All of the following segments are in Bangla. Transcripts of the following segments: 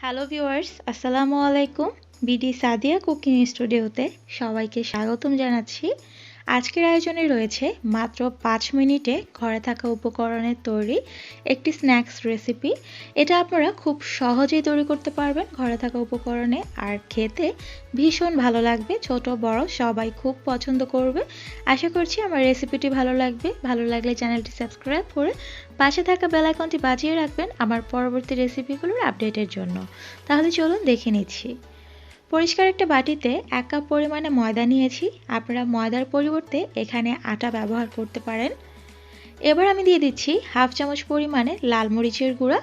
হ্যালো ভিউয়ার্স আসসালামু আলাইকুম বিডি সাদিয়া কুকিং স্টুডিওতে সবাইকে স্বাগতম জানাচ্ছি। আজকের আয়োজনে রয়েছে মাত্র পাঁচ মিনিটে ঘরে থাকা উপকরণের তৈরি একটি স্ন্যাক্স রেসিপি। এটা আপনারা খুব সহজেই তৈরি করতে পারবেন ঘরে থাকা উপকরণে। আর খেতে ভীষণ ভালো লাগবে, ছোট, বড়, সবাই খুব পছন্দ করবে। আশা করছি আমার রেসিপিটি ভালো লাগবে। ভালো লাগলে চ্যানেলটি সাবস্ক্রাইব করে পাশে থাকা বেলাইকনটি বাজিয়ে রাখবেন আমার পরবর্তী রেসিপিগুলোর আপডেটের জন্য। তাহলে চলুন দেখে নিচ্ছি। পরিষ্কার একটা বাটিতে এক কাপ পরিমাণে ময়দা নিয়েছি। আপনারা ময়দার পরিবর্তে এখানে আটা ব্যবহার করতে পারেন। এবার আমি দিয়ে দিচ্ছি হাফ চামচ পরিমাণে লাল মরিচের গুঁড়া।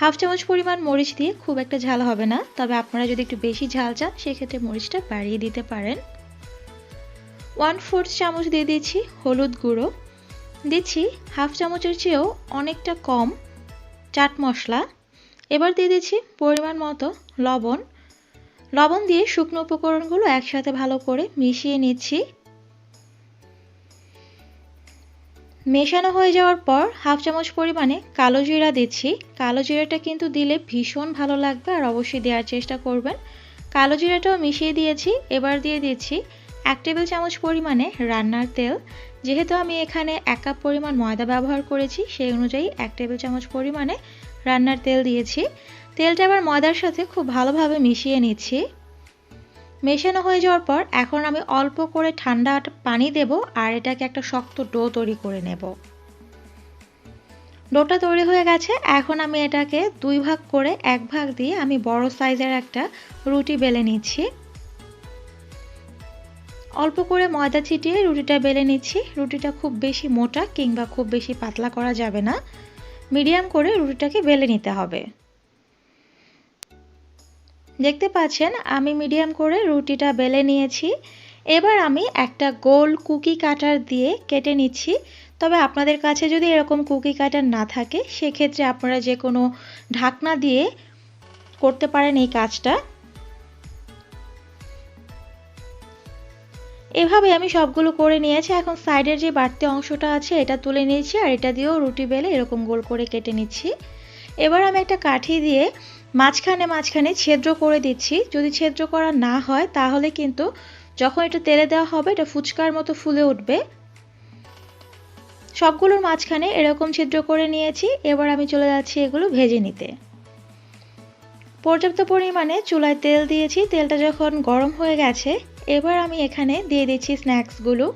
হাফ চামচ পরিমাণ মরিচ দিয়ে খুব একটা ঝাল হবে না, তবে আপনারা যদি একটু বেশি ঝাল চান, সেক্ষেত্রে মরিচটা বাড়িয়ে দিতে পারেন। ওয়ান ফোর্থ চামচ দিয়ে দিচ্ছি হলুদ গুঁড়ো। দিচ্ছি হাফ চামচের চেয়েও অনেকটা কম চাট মশলা। এবার দিয়ে দিচ্ছি পরিমাণ মতো লবণ। লবণ দিয়ে শুকনো উপকরণগুলো একসাথে ভালো করে মিশিয়ে নিচ্ছি। মেশানো হয়ে যাওয়ার পর হাফ চামচ পরিমাণে কালো জিরা দিচ্ছি। কালো জিরাটা কিন্তু দিলে ভীষণ ভালো লাগবে আর অবশ্যই দেওয়ার চেষ্টা করবেন। কালো জিরাটাও মিশিয়ে দিয়েছি। এবার দিয়ে দিচ্ছি এক টেবিল চামচ পরিমাণে রান্নার তেল। যেহেতু আমি এখানে এক কাপ পরিমাণ ময়দা ব্যবহার করেছি, সেই অনুযায়ী এক টেবিল চামচ পরিমাণে রান্নার তেল দিয়েছি। তেলটা আবার ময়দার সাথে খুব ভালোভাবে মিশিয়ে নিচ্ছি। মেশানো হয়ে যাওয়ার পর এখন আমি অল্প করে ঠান্ডা পানি দেব আর এটাকে একটা শক্ত ডো তৈরি করে নেব। ডোটা তৈরি হয়ে গেছে। এখন আমি এটাকে দুই ভাগ করে এক ভাগ দিয়ে আমি বড় সাইজের একটা রুটি বেলে নিচ্ছি। অল্প করে ময়দা ছিটিয়ে রুটিটা বেলে নিচ্ছি। রুটিটা খুব বেশি মোটা কিংবা খুব বেশি পাতলা করা যাবে না। মিডিয়াম করে রুটিটাকে বেলে নিতে হবে। দেখতে পাচ্ছেন, আমি মিডিয়াম করে রুটিটা বেলে নিয়েছি। এবার আমি একটা গোল কুকি কাটার দিয়ে কেটে নিচ্ছি। তবে আপনাদের কাছে যদি এরকম কুকি কাটার না থাকে, সেক্ষেত্রে আপনারা যে কোনো ঢাকনা দিয়ে করতে পারেন এই কাজটা। এভাবে আমি সবগুলো করে নিয়েছি। এখন সাইডের যে বাড়তি অংশটা আছে, এটা তুলে নিয়েছি আর এটা দিয়েও রুটি বেলে এরকম গোল করে কেটে নিচ্ছি। এবার আমি একটা কাঠি দিয়ে মাঝখানে মাঝখানে ছেদ্র করে দিচ্ছি। যদি ছেদ্র করা না হয়, তাহলে কিন্তু যখন এটা তেলে দেওয়া হবে, এটা ফুচকার মতো ফুলে উঠবে। সবগুলোর মাঝখানে এরকম ছিদ্র করে নিয়েছি। এবার আমি চলে যাচ্ছি এগুলো ভেজে নিতে। পর্যাপ্ত পরিমাণে চুলায় তেল দিয়েছি। তেলটা যখন গরম হয়ে গেছে, এবার আমি এখানে দিয়ে দিচ্ছি স্ন্যাক্সগুলো।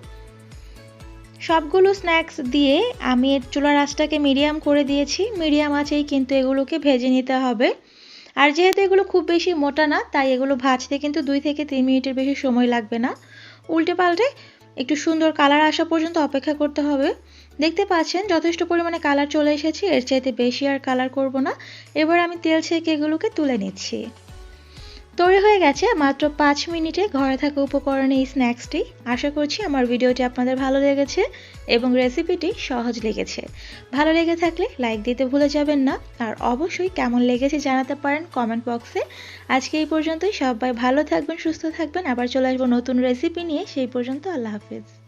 সবগুলো স্ন্যাক্স দিয়ে আমি চুলার আঁচটাকে মিডিয়াম করে দিয়েছি। মিডিয়াম আঁচেই কিন্তু এগুলোকে ভেজে নিতে হবে। আর যেহেতু এগুলো খুব বেশি মোটা না, তাই এগুলো ভাজতে কিন্তু দুই থেকে তিন মিনিটের বেশি সময় লাগবে না। উল্টে পাল্টে একটু সুন্দর কালার আসা পর্যন্ত অপেক্ষা করতে হবে। দেখতে পাচ্ছেন, যথেষ্ট পরিমাণে কালার চলে এসেছে, এর চাইতে বেশি আর কালার করব না। এবার আমি তেল ছেঁকে এগুলোকে তুলে নিচ্ছি। তৈরি হয়ে গেছে মাত্র পাঁচ মিনিটে ঘরে থাকা উপকরণে এই স্ন্যাক্সটি। আশা করছি আমার ভিডিওটি আপনাদের ভালো লেগেছে এবং রেসিপিটি সহজ লেগেছে। ভালো লেগে থাকলে লাইক দিতে ভুলে যাবেন না। আর অবশ্যই কেমন লেগেছে জানাতে পারেন কমেন্ট বক্সে। আজকে এই পর্যন্তই। সবাই ভালো থাকবেন, সুস্থ থাকবেন। আবার চলে আসব নতুন রেসিপি নিয়ে। সেই পর্যন্ত আল্লাহ হাফিজ।